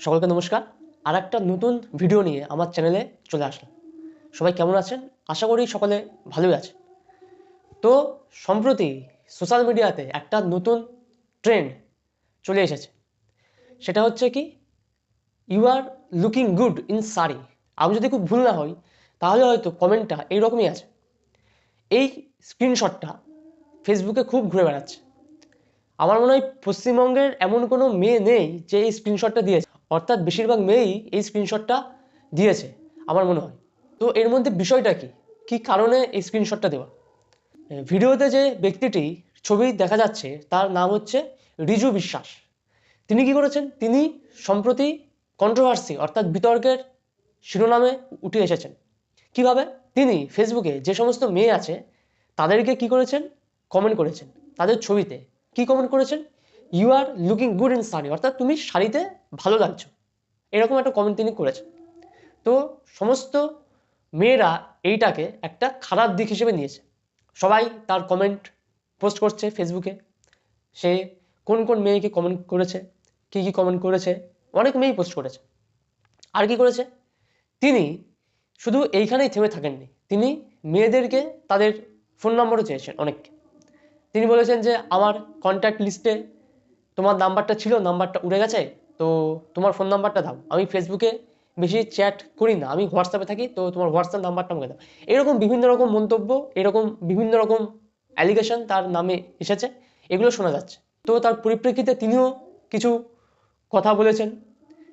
সকলকে নমস্কার। আর একটা নতুন ভিডিও নিয়ে আমার চ্যানেলে চলে আসলাম। সবাই কেমন আছেন? আশা করি সকলে ভালোই আছে তো সম্প্রতি সোশ্যাল মিডিয়াতে একটা নতুন ট্রেন্ড চলে এসেছে। সেটা হচ্ছে কি you are looking good in sari আমি যদি খুব ভুল না হই, তাহলে হয়তো কমেন্টটা এইরকমই আছে। এই স্ক্রিনশটটা ফেসবুকে খুব ঘুরে বেড়াচ্ছে। আমার মনে হয় পশ্চিমবঙ্গের এমন কোনো মেয়ে নেই যে এই স্ক্রিনশটটা দিয়েছে। অর্থাৎ বেশিরভাগ মেয়েই এই স্ক্রিনশটটা দিয়েছে, আমার মনে হয়। তো এর মধ্যে বিষয়টা কি? কি কারণে এই স্ক্রিনশটটা দেওয়া? ভিডিওতে যে ব্যক্তিটি ছবি দেখা যাচ্ছে, তার নাম হচ্ছে রিজু বিশ্বাস। তিনি কি করেছেন? তিনি সম্প্রতি কন্ট্রোভার্সি অর্থাৎ বিতর্কের শিরোনামে উঠে এসেছেন। কীভাবে? তিনি ফেসবুকে যে সমস্ত মেয়ে আছে, তাদেরকে কি করেছেন? কমেন্ট করেছেন। তাদের ছবিতে কি কমেন্ট করেছেন? You are looking good in sari অর্থাৎ তুমি শাড়িতে ভালো লাগছো। এরকম একটা কমেন্ট তিনি করেছেন। তো সমস্ত মেয়েরা এইটাকে একটা খারাপ দিক হিসেবে নিয়েছে। সবাই তার কমেন্ট পোস্ট করছে ফেসবুকে সে কোন কোন মেয়েকে কমেন্ট করেছে, কি কি কমেন্ট করেছে, অনেক মেয়েই পোস্ট করেছে। আর কি করেছে? তিনি শুধু এইখানেই থেমে থাকেননি। তিনি মেয়েদেরকে তাদের ফোন নম্বরও চেয়েছেন অনেককে। তিনি বলেছেন যে, আমার কন্ট্যাক্ট লিস্টে তোমার নাম্বারটা ছিল, নাম্বারটা উড়ে গেছে, তো তোমার ফোন নাম্বারটা দাও। আমি ফেসবুকে বেশি চ্যাট করি না, আমি হোয়াটসঅ্যাপে থাকি, তো তোমার হোয়াটসঅ্যাপ নাম্বারটা আমাকে দাও। এরকম বিভিন্ন রকম মন্তব্য, এরকম বিভিন্ন রকম অ্যালিগেশন তার নামে এসেছে, এগুলো শোনা যাচ্ছে। তো তার পরিপ্রেক্ষিতে তিনিও কিছু কথা বলেছেন।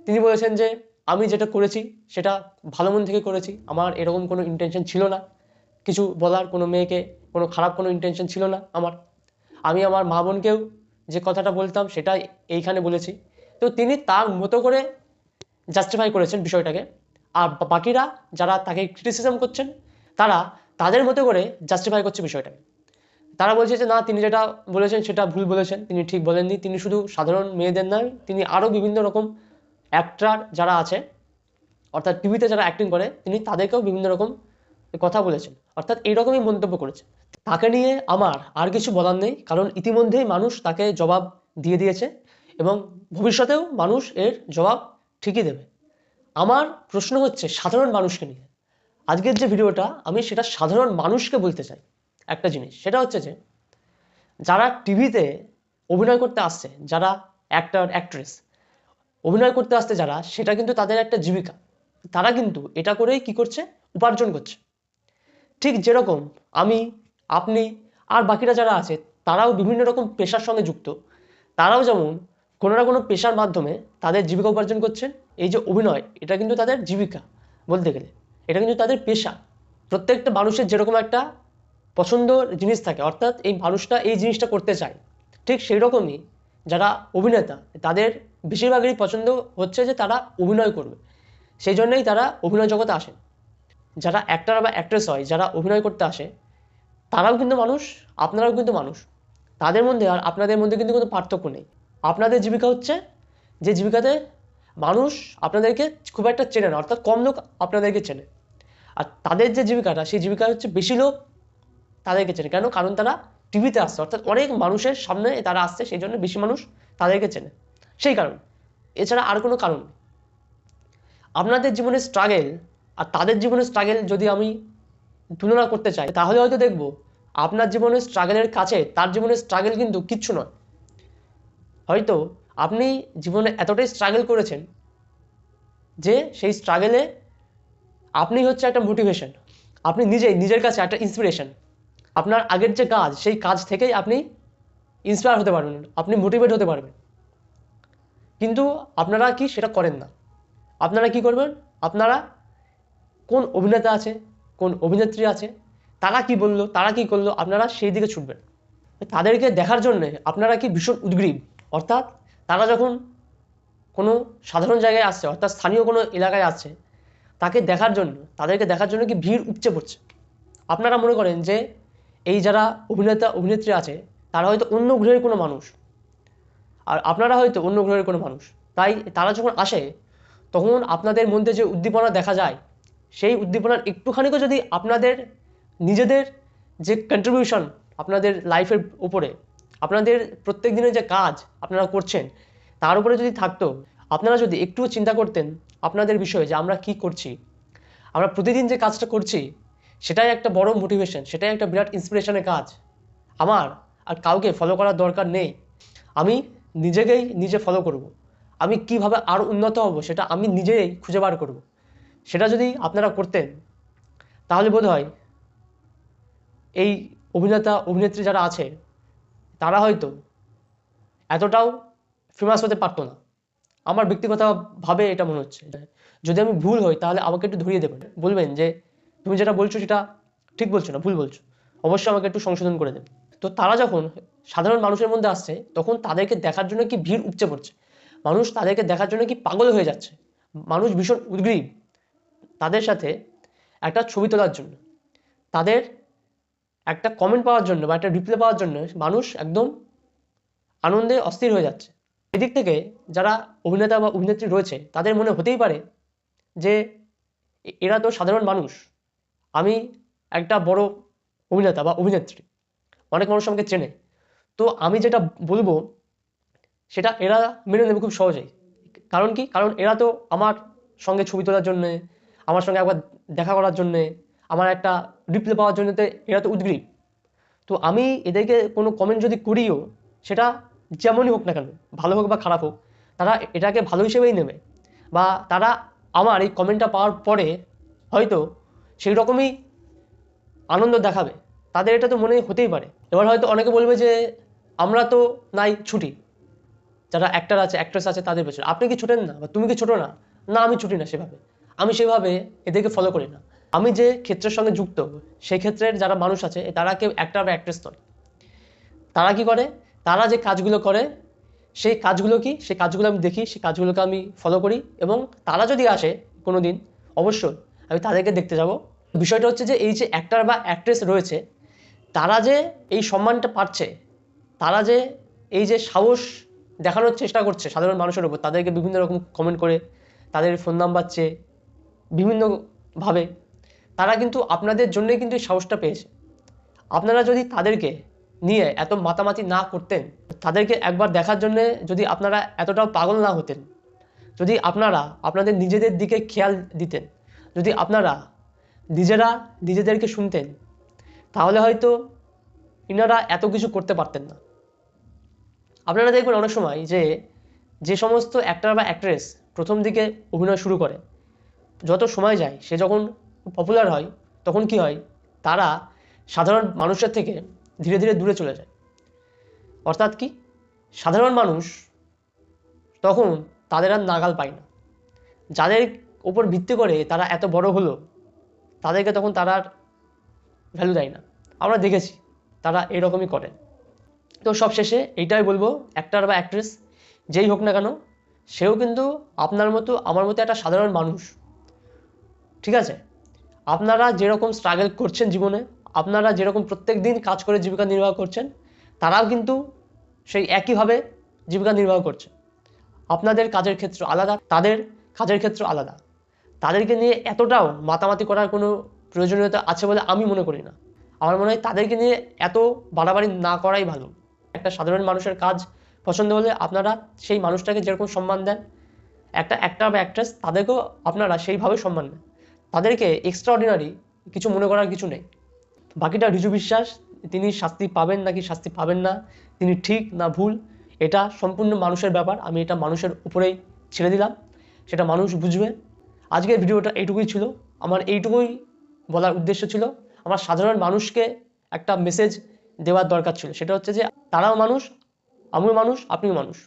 তিনি বলেছেন যে, আমি যেটা করেছি, সেটা ভালো মন থেকে করেছি, আমার এরকম কোনো ইন্টেনশন ছিল না। কিছু বলার কোনো মেয়েকে, কোনো খারাপ কোনো ইন্টেনশন ছিল না আমার। আমি আমার মা বোনকেও যে কথাটা বলতাম সেটা এইখানে বলেছি। তো তিনি তার মতো করে জাস্টিফাই করেছেন বিষয়টাকে। আর বাকিরা যারা তাকে ক্রিটিসিজম করছেন, তারা তাদের মতো করে জাস্টিফাই করছে বিষয়টাকে। তারা বলছে যে, না, তিনি যেটা বলেছেন সেটা ভুল বলেছেন, তিনি ঠিক বলেননি। তিনি শুধু সাধারণ মেয়েদের নয়, তিনি আরও বিভিন্ন রকম অ্যাক্টার যারা আছে, অর্থাৎ টিভিতে যারা অ্যাক্টিং করে, তিনি তাদেরকেও বিভিন্ন রকম কথা বলেছেন। অর্থাৎ এইরকমই মন্তব্য করেছেন। তাকে নিয়ে আমার আর কিছু বলার নেই, কারণ ইতিমধ্যেই মানুষ তাকে জবাব দিয়ে দিয়েছে এবং ভবিষ্যতেও মানুষ এর জবাব ঠিকই দেবে। আমার প্রশ্ন হচ্ছে সাধারণ মানুষকে নিয়ে। আজকের যে ভিডিওটা, আমি সেটা সাধারণ মানুষকে বলতে চাই একটা জিনিস। সেটা হচ্ছে যে, যারা টিভিতে অভিনয় করতে আসছে, যারা অ্যাক্টার অ্যাক্ট্রেস অভিনয় করতে আসতে যারা, সেটা কিন্তু তাদের একটা জীবিকা। তারা কিন্তু এটা করেই কি করছে? উপার্জন করছে। ঠিক যেরকম আমি, আপনি আর বাকিরা যারা আছে, তারাও বিভিন্ন রকম পেশার সঙ্গে যুক্ত। তারাও যেমন কোনো না কোনো পেশার মাধ্যমে তাদের জীবিকা উপার্জন করছেন, এই যে অভিনয়, এটা কিন্তু তাদের জীবিকা বলতে গেলে। এটা কিন্তু তাদের পেশা। প্রত্যেকটা মানুষের যেরকম একটা পছন্দর জিনিস থাকে, অর্থাৎ এই মানুষটা এই জিনিসটা করতে চায়, ঠিক সেই রকমই যারা অভিনেতা, তাদের বেশিরভাগেরই পছন্দ হচ্ছে যে তারা অভিনয় করবে। সেই জন্যই তারা অভিনয় জগতে আসেন। যারা অ্যাক্টর বা অ্যাক্ট্রেস হয়, যারা অভিনয় করতে আসে, তারাও কিন্তু মানুষ, আপনারাও কিন্তু মানুষ। তাদের মধ্যে আর আপনাদের মধ্যে কিন্তু কোনো পার্থক্য নেই। আপনাদের জীবিকা হচ্ছে যে জীবিকাতে মানুষ আপনাদেরকে খুব একটা চেনে না, অর্থাৎ কম লোক আপনাদেরকে চেনে। আর তাদের যে জীবিকাটা, সেই জীবিকা হচ্ছে বেশি লোক তাদেরকে চেনে। কেন? কারণ তারা টিভিতে আসছে, অর্থাৎ অনেক মানুষের সামনে তারা আসছে, সেই জন্য বেশি মানুষ তাদেরকে চেনে। সেই কারণ। এছাড়া আর কোনো কারণ নেই। আপনাদের জীবনের স্ট্রাগেল আর তাদের জীবনের স্ট্রাগেল যদি আমি তুলনা করতে চাই, তাহলে হয়তো দেখব আপনার জীবনের স্ট্রাগেলের কাছে তার জীবনের স্ট্রাগেল কিন্তু কিচ্ছু নয়। হয়তো আপনি জীবনে এতটাই স্ট্রাগল করেছেন যে সেই স্ট্রাগেলে আপনি হচ্ছে একটা মোটিভেশন আপনি নিজেই নিজের কাছে একটা ইন্সপিরেশন আপনার আগের যে কাজ, সেই কাজ থেকেই আপনি ইন্সপায়ার হতে পারবেন, আপনি মোটিভেট হতে পারবেন। কিন্তু আপনারা কি সেটা করেন না? আপনারা কি করবেন? আপনারা কোন অভিনেতা আছে, কোন অভিনেত্রী আছে, তারা কি বলল, তারা কি করল, আপনারা সেই দিকে ছুটবেন। তাদেরকে দেখার জন্য আপনারা কি ভীষণ উদ্গ্রীব। অর্থাৎ তারা যখন কোনো সাধারণ জায়গায় আসছে, অর্থাৎ স্থানীয় কোনো এলাকায় আসছে, তাকে দেখার জন্য, তাদেরকে দেখার জন্য কি ভিড় উপচে পড়ছে? আপনারা মনে করেন যে এই যারা অভিনেতা, অভিনেত্রী আছে, তারা হয়তো অন্য গ্রহের কোনো মানুষ। আর আপনারা হয়তো অন্য গ্রহের কোনো মানুষ। তাই তারা যখন আসে, তখন আপনাদের মধ্যে যে উদ্দীপনা দেখা যায় সেই উদ্দীপনার একটুখানিও যদি আপনাদের নিজেদের যে কন্ট্রিবিউশন আপনাদের লাইফের উপরে, আপনাদের প্রত্যেক দিনের যে কাজ আপনারা করছেন, তার উপরে যদি থাকতো, আপনারা যদি একটু চিন্তা করতেন আপনাদের বিষয়ে যে আমরা কি করছি, আমরা প্রতিদিন যে কাজটা করছি, সেটাই একটা বড় মোটিভেশন সেটাই একটা বিরাট ইন্সপিরেশনের কাজ আমার আর কাউকে ফলো করার দরকার নেই আমি নিজেকেই নিজে ফলো করব। আমি কীভাবে আরও উন্নত হব, সেটা আমি নিজেই খুঁজে বার করব। সেটা যদি আপনারা করতেন, তাহলে বোধ হয় এই অভিনেতা, অভিনেত্রী যারা আছে, তারা হয়তো এতটাও ফেমাস হতে পারতো না। আমার ব্যক্তিগতভাবে এটা মনে হচ্ছে। যদি আমি ভুল হই, তাহলে আমাকে একটু ধরিয়ে দেবেন। বলবেন যে, তুমি যেটা বলছো, সেটা ঠিক বলছো না, ভুল বলছো। অবশ্যই আমাকে একটু সংশোধন করে দেবে। তো তারা যখন সাধারণ মানুষের মধ্যে আসছে, তখন তাদেরকে দেখার জন্য কি ভিড় উপচে পড়ছে? মানুষ তাদেরকে দেখার জন্য কি পাগল হয়ে যাচ্ছে? মানুষ ভীষণ উদ্গ্রীব। তাদের সাথে একটা ছবি তোলার জন্য। তাদের একটা কমেন্ট পাওয়ার জন্য বা একটা রিপ্লাই পাওয়ার জন্য মানুষ একদম আনন্দে অস্থির হয়ে যাচ্ছে। এদিক থেকে যারা অভিনেতা বা অভিনেত্রী রয়েছে, তাদের মনে হতেই পারে যে এরা তো সাধারণ মানুষ। আমি একটা বড় অভিনেতা বা অভিনেত্রী। অনেক মানুষ আমাকে চেনে। তো আমি যেটা বলব, সেটা এরা মেনে নেবে খুব সহজেই। কারণ কি? কারণ এরা তো আমার সঙ্গে ছবি তোলার জন্যে আমার সঙ্গে একবার দেখা করার জন্যে, আমার একটা রিপ্লাই পাওয়ার জন্য তো এরা তো উদ্গ্রীব। তো আমি এদেরকে কোনো কমেন্ট যদি করিও, সেটা যেমনই হোক না কেন, ভালো হোক বা খারাপ হোক, তারা এটাকে ভালো হিসেবেই নেবে। বা তারা আমার এই কমেন্টটা পাওয়ার পরে হয়তো সেই রকমই আনন্দ দেখাবে। তাদের এটা তো মনে হতেই পারে। এবার হয়তো অনেকে বলবে যে, আমরা তো নাই ছুটি। যারা অ্যাক্টার আছে অ্যাক্ট্রেস আছে, তাদের পেছনে। আপনি কি ছুটেন না? বা তুমি কি ছোটো না? না, আমি ছুটি না সেভাবে। আমি সেভাবে এদেরকে ফলো করি না। আমি যে ক্ষেত্রের সঙ্গে যুক্ত সেই ক্ষেত্রের যারা মানুষ আছে তারা কেউ অ্যাক্টার বা অ্যাক্ট্রেস নয়। তারা কি করে? তারা যে কাজগুলো করে, সেই কাজগুলো কি? সেই কাজগুলো আমি দেখি, সেই কাজগুলোকে আমি ফলো করি এবং তারা যদি আসে কোনো দিন অবশ্যই আমি তাদেরকে দেখতে যাব। বিষয়টা হচ্ছে যে, এই যে অ্যাক্টার বা অ্যাক্ট্রেস রয়েছে, তারা যে এই সম্মানটা পাচ্ছে, তারা যে এই যে সাহস দেখানোর চেষ্টা করছে সাধারণ মানুষের উপর, তাদেরকে বিভিন্ন রকম কমেন্ট করে, তাদের ফোন নাম্বার চেয়ে বিভিন্নভাবে, তারা কিন্তু আপনাদের জন্যই কিন্তু এই সাহসটা পেয়েছে। আপনারা যদি তাদেরকে নিয়ে এত মাতামাতি না করতেন, তাদেরকে একবার দেখার জন্যে যদি আপনারা এতটাও পাগল না হতেন, যদি আপনারা আপনাদের নিজেদের দিকে খেয়াল দিতেন, যদি আপনারা নিজেরা নিজেদেরকে শুনতেন, তাহলে হয়তো ইনারা এত কিছু করতে পারতেন না। আপনারা দেখবেন অনেক সময় যে যে সমস্ত অ্যাক্টর বা অ্যাক্ট্রেস প্রথম দিকে অভিনয় শুরু করে যত সময় যায়, সে যখন পপুলার হয়, তখন কি হয়? তারা সাধারণ মানুষের থেকে ধীরে ধীরে দূরে চলে যায়। অর্থাৎ কি? সাধারণ মানুষ তখন তাদের আর নাগাল পায় না। যাদের ওপর ভিত্তি করে তারা এত বড় হলো, তাদেরকে তখন তারা আর ভ্যালু দেয় না। আমরা দেখেছি, তারা এরকমই করে। তো সব শেষে এইটাই বলব অ্যাক্টার বা অ্যাক্ট্রেস যেই হোক না কেন, সেও কিন্তু আপনার মতো, আমার মতো একটা সাধারণ মানুষ ঠিক আছে? আপনারা যেরকম স্ট্রাগল করছেন জীবনে, আপনারা যেরকম প্রত্যেক দিন কাজ করে জীবিকা নির্বাহ করছেন, তারাও কিন্তু সেই একইভাবে জীবিকা নির্বাহ করছে। আপনাদের কাজের ক্ষেত্র আলাদা, তাদের কাজের ক্ষেত্র আলাদা। তাদেরকে নিয়ে এতটাও মাতামাতি করার কোনো প্রয়োজনীয়তা আছে বলে আমি মনে করি না। আমার মনে হয় তাদেরকে নিয়ে এত বাড়াবাড়ি না করাই ভালো। একটা সাধারণ মানুষের কাজ পছন্দ হলে আপনারা সেই মানুষটাকে যেরকম সম্মান দেন, একটা অ্যাক্টার বা অ্যাক্ট্রেস তাদেরকেও আপনারা সেইভাবে সম্মান দেন। তাদেরকে এক্সট্রা অর্ডিনারি কিছু মনে করার কিছু নেই। বাকিটা রিজু বিশ্বাস, তিনি শাস্তি পাবেন নাকি শাস্তি পাবেন না, তিনি ঠিক না ভুল, এটা সম্পূর্ণ মানুষের ব্যাপার, আমি এটা মানুষের উপরেই ছেড়ে দিলাম, সেটা মানুষ বুঝবে। আজকের ভিডিওটা এইটুকুই ছিল, আমার এইটুকুই বলার উদ্দেশ্য ছিল, আমার সাধারণ মানুষকে একটা মেসেজ দেওয়ার দরকার ছিল, সেটা হচ্ছে যে তারাও মানুষ, আমিও মানুষ, আপনিও মানুষ।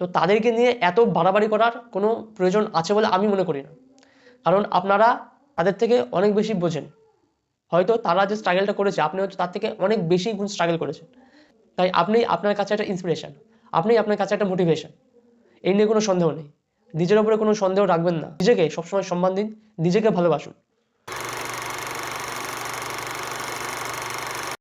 তো তাদেরকে নিয়ে এত বাড়াবাড়ি করার কোনো প্রয়োজন আছে বলে আমি মনে করি না। কারণ আপনারা তাদের থেকে অনেক বেশি বোঝেন। হয়তো তারা যে স্ট্রাগলটা করেছে, আপনি হয়তো তার থেকে অনেক বেশি গুণ স্ট্রাগেল করেছেন। তাই আপনি আপনার কাছে একটা ইন্সপিরেশন আপনি আপনার কাছে একটা মোটিভেশন এই নিয়ে কোনো সন্দেহ নেই। নিজের ওপরে কোনো সন্দেহ রাখবেন না। নিজেকে সবসময় সম্মান দিন, নিজেকে ভালোবাসুন।